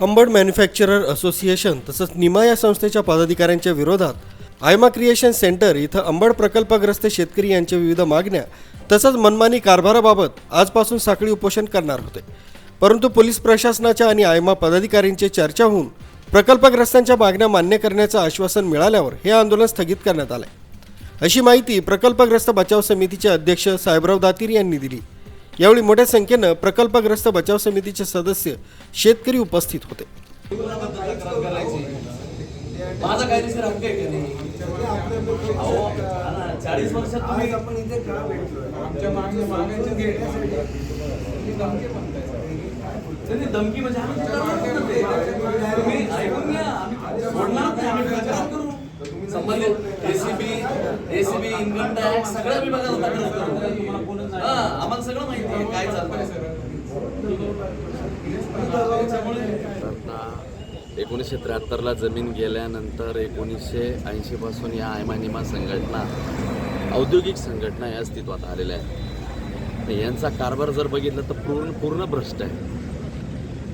Ambad manufacturer association तसंच निमा या संस्थेच्या पदाधिकाऱ्यांच्या विरोधात आयमा क्रिएशन सेंटर इथं अंबड प्रकल्पग्रस्त शेतकरी यांच्या विविध मागण्या तसंच मनमानी कारभाराबाबत आजपासून साखळी उपोषण करणार होते. परंतु पोलीस प्रशासनाच्या आणि आयमा पदाधिकाऱ्यांची चर्चा होऊन प्रकल्पग्रस्तांच्या मागण्या मान्य करण्याचं आश्वासन मिळाल्यावर हे आंदोलन स्थगित करण्यात आलंय. अशी माहिती प्रकल्पग्रस्त बचाव समितीचे अध्यक्ष साहेबराव दातीर यांनी दिली. यावेळी मोठ्या संख्येनं प्रकल्पग्रस्त बचाव समितीचे सदस्य शेतकरी उपस्थित होते. माझा कायदेशीर संबंधित एसीबी एसीबी इन्कम टॅक्स सगळ्या विभागाला तक्रार करू हा आम्हाला सगळं माहिती आहे काय चाललंय. एकोणीसशे त्र्याहत्तरला जमीन गेल्यानंतर एकोणीसशे ऐंशीपासून या आयमानिमा संघटना औद्योगिक संघटना या अस्तित्वात आलेल्या आहेत. यांचा कारभार जर बघितला तर पूर्ण पूर्ण भ्रष्ट आहे.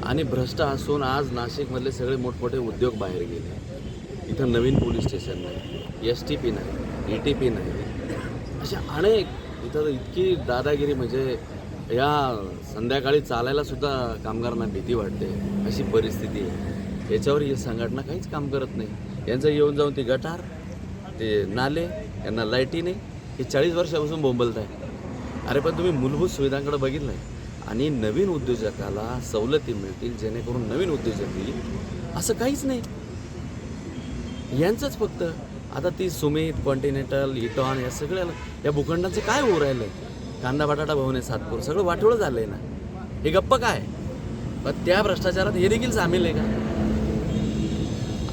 आणि भ्रष्ट असून आज नाशिकमधले सगळे मोठमोठे उद्योग बाहेर गेले. इथं नवीन पोलीस स्टेशन नाही एस टी पी नाही ई टी पी नाही. अशा अनेक इथं इतकी दादागिरी म्हणजे या संध्याकाळी चालायलासुद्धा कामगारांना भीती वाटते अशी परिस्थिती आहे. याच्यावर ही संघटना काहीच काम करत नाही. यांचं येऊन जाऊन ती गटार ते नाले यांना लाईटी नाही. हे चाळीस वर्षापासून बोंबलत आहे. अरे पण तुम्ही मूलभूत सुविधांकडे बघितलं आहे आणि नवीन उद्योजकाला सवलती मिळतील जेणेकरून नवीन उद्योजक येईल असं काहीच नाही. यांचंच फक्त. आता ती सुमित कॉन्टिनेंटल इटॉन या सगळ्या या भूखंडांचं काय होऊ राहिलं कांदा बटाटा भवन आहे सातपूर सगळं वाटोळं झालं आहे ना. हे गप्प काय? पण त्या भ्रष्टाचारात हे देखील सामील आहे का?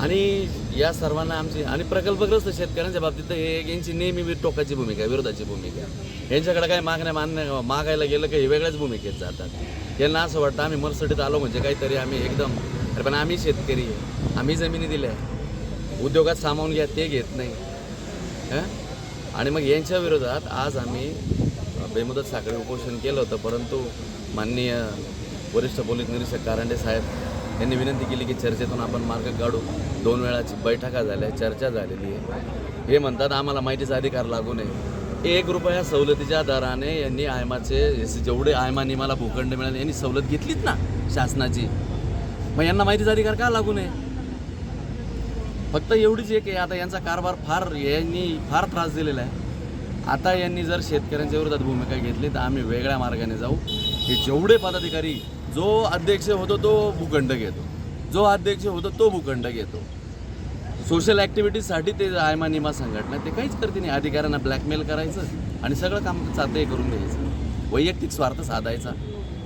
आणि या सर्वांना आमची आणि प्रकल्पग्रस्त शेतकऱ्यांच्या बाबतीत हे यांची नेहमी टोकाची भूमिका विरोधाची भूमिका. यांच्याकडे काय मागण्या मान्य मागायला गेलं काही वेगळ्याच भूमिकेत जातात. यांना असं वाटतं आम्ही मर्सडीत आलो म्हणजे काहीतरी आम्ही एकदम अरे पण आम्ही शेतकरी आहे. आम्ही जमिनी दिल्या. उद्योगात सामावून घ्या ते घेत नाही. आणि मग यांच्या विरोधात आज आम्ही बेमुदत साखळी उपोषण केलं होतं परंतु माननीय वरिष्ठ पोलीस निरीक्षक कारंडे साहेब यांनी विनंती केली की चर्चेतून आपण मार्ग काढू. दोन वेळाची बैठका झाल्या चर्चा झालेली आहे. हे म्हणतात आम्हाला माहितीचा अधिकार लागू नये. एक रुपया सवलतीच्या दराने यांनी आयमाचे जेवढे आयमा निमाला भूखंड मिळाले यांनी सवलत घेतलीच ना शासनाची? मग यांना माहितीचा अधिकार का लागू नये? फक्त एवढीच एक आहे आता यांचा कारभार फार यांनी फार त्रास दिलेला आहे. आता यांनी जर शेतकऱ्यांच्या विरोधात भूमिका घेतली तर आम्ही वेगळ्या मार्गाने जाऊ. हे जेवढे पदाधिकारी जो अध्यक्ष होतो तो भूखंड घेतो. जो अध्यक्ष होतो तो भूखंड घेतो. सोशल ॲक्टिव्हिटीजसाठी ते आयमा निमा संघटना ते काहीच करते नाही. अधिकाऱ्यांना ब्लॅकमेल करायचं आणि सगळं काम चालतंय करून घ्यायचं. वैयक्तिक स्वार्थ साधायचा.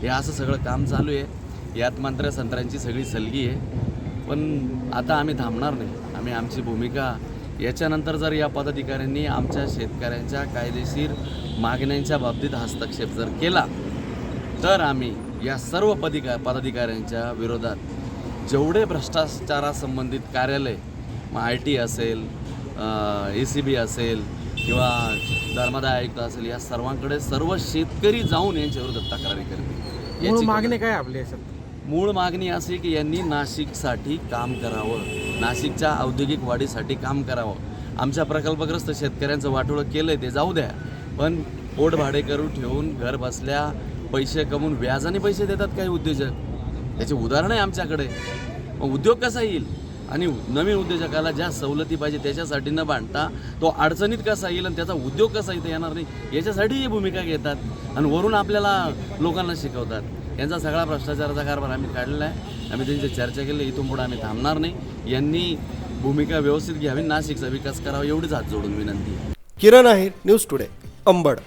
हे असं सगळं काम चालू आहे. यात मात्र संत्र्यांची सगळी सलगी आहे. पण आता आम्ही थांबणार नाही. आम्ही आमची भूमिका याच्यानंतर जर या पदाधिकाऱ्यांनी आमच्या शेतकऱ्यांच्या कायदेशीर मागण्यांच्या बाबतीत हस्तक्षेप जर केला तर आम्ही या सर्व पदिका पदाधिकाऱ्यांच्या विरोधात जेवढे भ्रष्टाचारासंबंधित कार्यालय मग आय टी असेल ए सी बी असेल किंवा धर्मादाय आयुक्त असेल या सर्वांकडे सर्व शेतकरी जाऊन यांच्या विरोधात तक्रारी करतील. मागणी काय आपली मूळ मागणी अशी की यांनी नाशिकसाठी काम करावं. नाशिकच्या औद्योगिक वाढीसाठी काम करावं. आमच्या प्रकल्पग्रस्त शेतकऱ्यांचं वाटोळं केलं आहे ते जाऊ द्या. पण पोट भाडे करून ठेवून घर बसल्या पैसे कमवून व्याजाने पैसे देतात काही उद्योजक. त्याचे उदाहरण आहे आमच्याकडे. मग उद्योग कसा येईल? आणि नवीन उद्योजकाला ज्या सवलती पाहिजे त्याच्यासाठी न बांधता तो अडचणीत कसा येईल आणि त्याचा उद्योग कसा इथं येणार नाही याच्यासाठी ही भूमिका घेतात. आणि वरून आपल्याला लोकांना शिकवतात. यांचा सगळा भ्रष्टाचाराचा कारभार आम्ही काढलेला आहे. आम्ही त्यांची चर्चा केली इथून पुढे आम्ही थांबणार नाही. यांनी भूमिका व्यवस्थित घ्यावी नाशिकचा विकास करावा एवढीच हात जोडून विनंती किरण आहे न्यूज टुडे अंबड.